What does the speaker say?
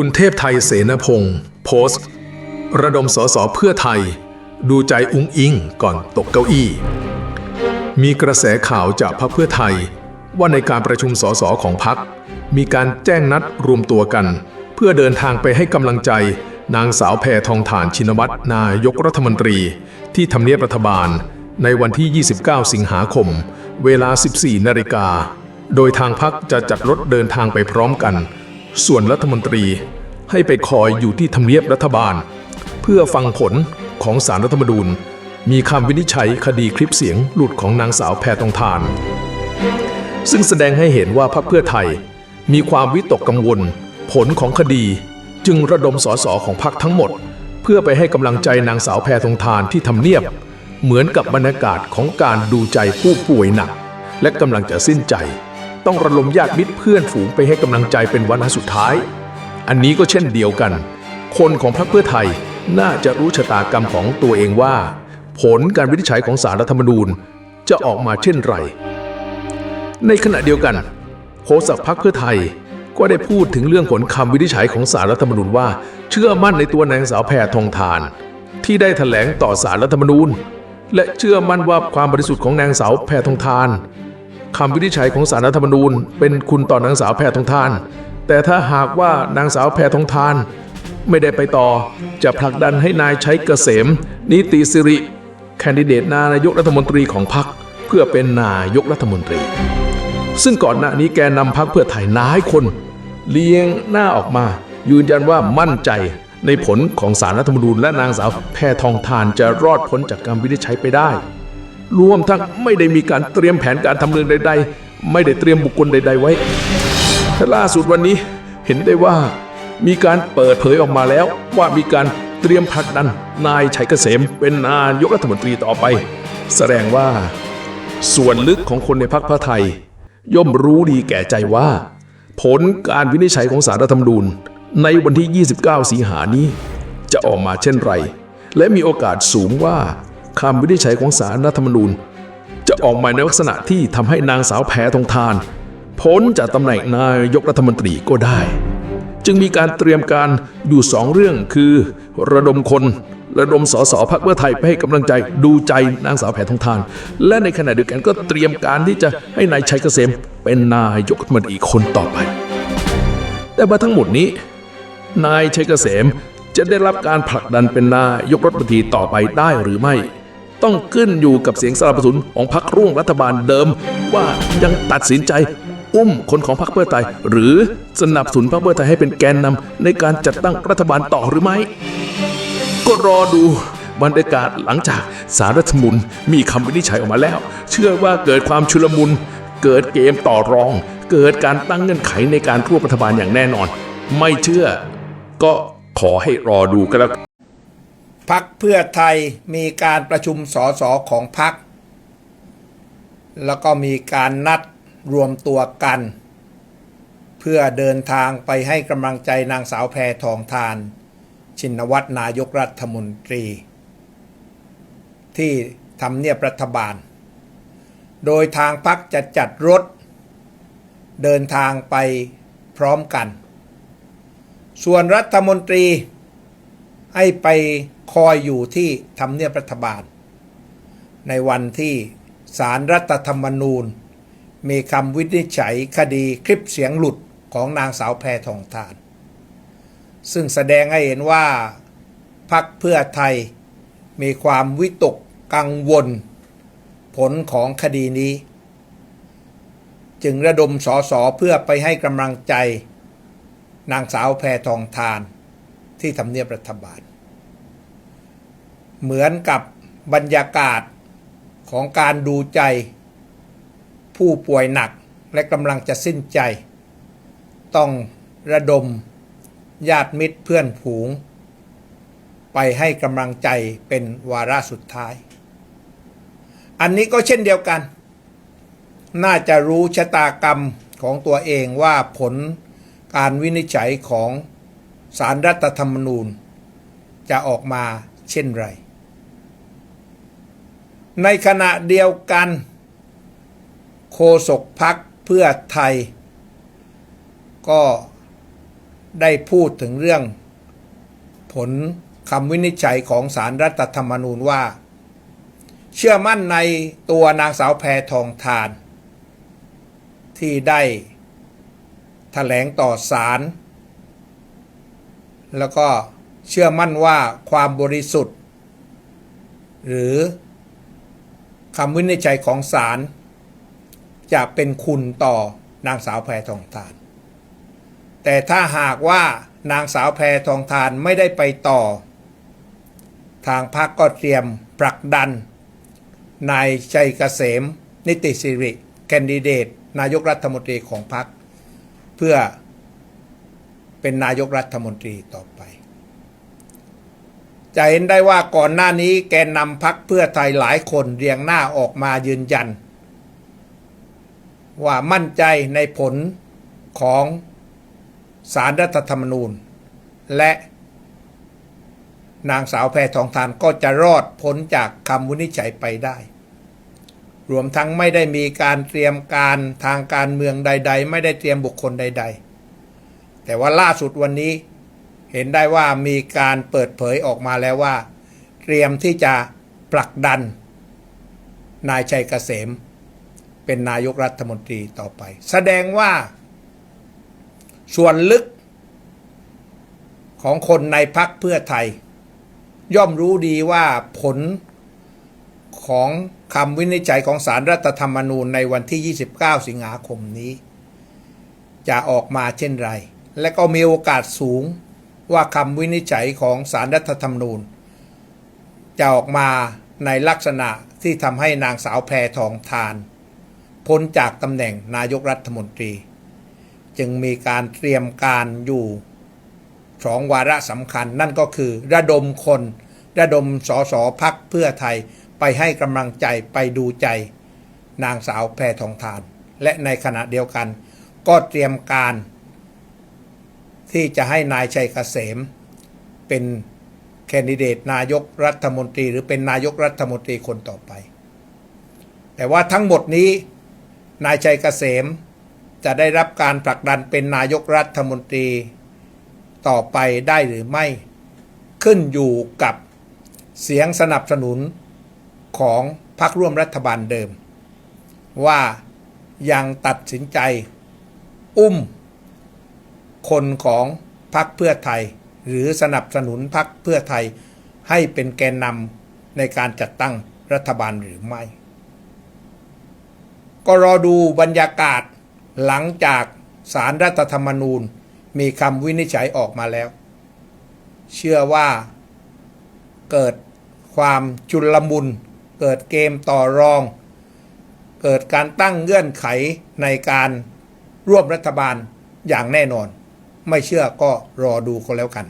คุณเทพไทยเสนพงศ์โพสต์ ระดมสสเพื่อไทย ดูใจอุ้งอิงก่อนตกเก้าอี้ มีกระแสข่าวจากพรรคเพื่อไทย ว่าในการประชุมสสของพรรคมีการแจ้งนัดรวมตัวกัน เพื่อเดินทางไปให้กำลังใจนางสาวแพทองฐานชินวัตรนายกรัฐมนตรี ที่ทำเนียบรัฐบาล ในวันที่ 29 สิงหาคม เวลา 14 นาฬิกา โดยทางพักจะจัดรถเดินทางไปพร้อมกัน ส่วนรัฐมนตรีให้ไปคอยอยู่ที่ทำเนียบรัฐบาล เพื่อฟังผลของสารรัฐธรรมนูญ มีคำวินิจฉัยคดีคลิปเสียงหลุดของนางสาวแพทองทาน ซึ่งแสดงให้เห็นว่าพรรคเพื่อไทย มีความวิตกกังวล ผลของคดีจึงระดมสสของพรรคทั้งหมด เพื่อไปให้กำลังใจนางสาวแพทองทานที่ทำเนียบ เหมือนกับบรรยากาศของการดูใจผู้ป่วยหนัก และกำลังจะสิ้นใจ ต้องระดมญาติมิตรเพื่อนฝูงไปให้กำลังใจเป็นวันสุดท้าย อันนี้ก็เช่นเดียวกัน คนของพรรคเพื่อไทยน่าจะรู้ชะตากรรมของตัวเองว่า ผลการวินิจฉัยของสารรัฐธรรมนูญจะออกมาเช่นไร ในขณะเดียวกันโฆษกพรรคเพื่อไทยก็ได้พูดถึงเรื่องผลคำวินิจฉัยของสารรัฐธรรมนูญว่า เชื่อมั่นในตัวนางสาวแพทองทาน ที่ได้แถลงต่อสารรัฐธรรมนูญ และเชื่อมั่นว่าความบริสุทธิ์ของนางสาวแพทองทาน คำวินิจฉัยของสารรัฐธรรมนูญ เป็นคุณต่อนางสาวแพทองทาน แต่ถ้าหากว่านางสาวแพทองทาน ไม่ได้ไปต่อ จะผลักดันให้นายใช้เกษม นิติสิริ แคนดิเดตนายกรัฐมนตรีของพรรคเพื่อเป็นนายกรัฐมนตรี ซึ่งก่อนหน้านี้แกนำพรรคเพื่อไทยนายคน เลี้ยงหน้าออกมา ยืนยันว่ามั่นใจในผลของสารรัฐธรรมนูญและนางสาวแพทองทานจะรอดพ้นจากการวินิจฉัยไปได้ รวมทั้งไม่ได้มีการเตรียมแผนการทำเรื่องใด ๆ ไม่ได้เตรียมบุคคลใด ๆ ไว้แต่ล่าสุดวันนี้เห็นได้ว่ามีการเปิดเผยออกมาแล้วว่ามีการเตรียมผลักดันนายชัยเกษมเป็นนายกรัฐมนตรีต่อไป แสดงว่า ส่วนลึกของคนในพรรคพื่อไทย ย่อมรู้ดีแก่ใจว่า ผลการวินิจฉัยของสารรัฐธรรมนูญในวันที่ 29 สิงหานี้ จะออกมาเช่นไร และมีโอกาสสูงว่า คำวินิจฉัยของสารรัฐธรรมนูญ จะออกมาในลักษณะที่ทำให้นางสาวแพทองทาน พ้นจากตำแหน่งนายกรัฐมนตรีก็ได้ จึงมีการเตรียมการอยู่สองเรื่องคือ ระดมคนระดมสสพักเพื่อไทยไปให้กำลังใจดูใจนางสาวแพทองทาน และในขณะเดียวกันก็เตรียมการที่จะให้นายชัยเกษมเป็นนายกรัฐมนตรีคนต่อไป แต่ว่าทั้งหมดนี้ นายชัยเกษมจะได้รับการผลักดันเป็นนายกรัฐมนตรีต่อไปได้หรือไม่ ต้องขึ้นอยู่กับเสียงสนับสนุนของพรรคร่วมรัฐบาลเดิม ว่ายังตัดสินใจอุ้มคนของพรรคเพื่อไทย หรือสนับสนุนพรรคเพื่อไทยให้เป็นแกนนำในการจัดตั้งรัฐบาลต่อหรือไม่ ก็รอดูบรรยากาศหลังจากสารรัฐมนูญมีคำวินิจฉัยออกมาแล้ว เชื่อว่าเกิดความชุลมุน เกิดเกมต่อรอง เกิดการตั้งเงื่อนไขในการร่วมรัฐบาลอย่างแน่นอน ไม่เชื่อก็ขอให้รอดูกันแล้ว พักเพื่อไทยมีการประชุมสสของพัก แล้วก็มีการนัดรวมตัวกัน เพื่อเดินทางไปให้กำลังใจนางสาวแพรทองทาน ชินวัตรนายกรัฐมนตรี ที่ทำเนียบรัฐบาล โดยทางพักจะจัดรถ เดินทางไปพร้อมกัน ส่วนรัฐมนตรีให้ไป คอยอยู่ที่ทำเนียบรัฐบาล ในวันที่สารรัฐธรรมนูญ มีคำวินิจฉัยคดีคลิปเสียงหลุดของนางสาวแพทองทาน ซึ่งแสดงให้เห็นว่าพักเพื่อไทยมีความวิตกกังวล ผลของคดีนี้ จึงระดมสอสอเพื่อไปให้กำลังใจ นางสาวแพทองทานที่ทำเนียบรัฐบาล เหมือนกับบรรยากาศของการดูใจ ผู้ป่วยหนักและกำลังจะสิ้นใจ ต้องระดมญาติมิตรเพื่อนผูง ไปให้กำลังใจเป็นวาระสุดท้าย อันนี้ก็เช่นเดียวกัน น่าจะรู้ชะตากรรมของตัวเองว่าผลการวินิจฉัยของสารรัฐธรรมนูญ จะออกมาเช่นไร ในขณะเดียวกันโฆษกพักเพื่อไทย ก็ได้พูดถึงเรื่อง ผลคำวินิจฉัยของสารรัฐธรรมนูญว่า เชื่อมั่นในตัวนางสาวแพทองทาน ที่ได้แถลงต่อศาลแล้วก็เชื่อมั่นว่าความบริสุทธิ์ หรือ คำวินิจฉัยของศาลจะเป็นคุณต่อนางสาวแพรทองทาน แต่ถ้าหากว่านางสาวแพรทองทานไม่ได้ไปต่อ ทางพรรคก็เตรียมผลักดันนายชัยเกษม นิติสิริ แคนดิเดต นายกรัฐมนตรีของพรรคเพื่อเป็นนายกรัฐมนตรีต่อไป จะเห็นได้ว่าก่อนหน้านี้แกนนำพักเพื่อไทยหลายคนเรียงหน้าออกมายืนยัน ว่ามั่นใจในผลของสารรัฐธรรมนูญ และนางสาวแพทองทานก็จะรอดพ้นจากคำวินิจฉัยไปได้ รวมทั้งไม่ได้มีการเตรียมการทางการเมืองใด ๆ ไม่ได้เตรียมบุคคลใด ๆ แต่ว่าล่าสุดวันนี้ เห็นได้ว่ามีการเปิดเผยออกมาแล้วว่า เตรียมที่จะผลักดัน นายชัยเกษม เป็นนายกรัฐมนตรีต่อไป แสดงว่า ส่วนลึกของคนในพักเพื่อไทย ย่อมรู้ดีว่าผลของคำวินิจฉัยของสารรัฐธรรมนูญในวันที่ 29 สิงหาคมนี้ จะออกมาเช่นไร และก็มีโอกาสสูง ว่าคำวินิจฉัยของสารรัฐธรรมนูญ จะออกมาในลักษณะที่ทำให้นางสาวแพทองทาน พ้นจากตำแหน่งนายกรัฐมนตรี จึงมีการเตรียมการอยู่สองวาระสำคัญนั่นก็คือ ระดมคน ระดมสสพักเพื่อไทยไปให้กำลังใจไปดูใจ นางสาวแพทองทาน และในขณะเดียวกัน ก็เตรียมการ ที่จะให้นายชัยเกษม เป็นแคนดิเดตนายกรัฐมนตรี หรือเป็นนายกรัฐมนตรีคนต่อไป แต่ว่าทั้งหมดนี้นายชัยเกษมจะได้รับการผลักดันเป็นนายกรัฐมนตรีต่อไปได้หรือไม่ ขึ้นอยู่กับเสียงสนับสนุนของพรรคร่วมรัฐบาลเดิม ว่ายังตัดสินใจ อุ้ม คนของพรรคเพื่อไทย หรือสนับสนุนพรรคเพื่อไทย ให้เป็นแกนนำในการจัดตั้งรัฐบาลหรือไม่ ก็รอดูบรรยากาศหลังจากสารรัฐธรรมนูญมีคำวินิจฉัยออกมาแล้ว เชื่อว่าเกิดความจุลมุน เกิดเกมต่อรอง เกิดการตั้งเงื่อนไขในการร่วมรัฐบาลอย่างแน่นอน ไม่เชื่อก็รอดูก็แล้วกัน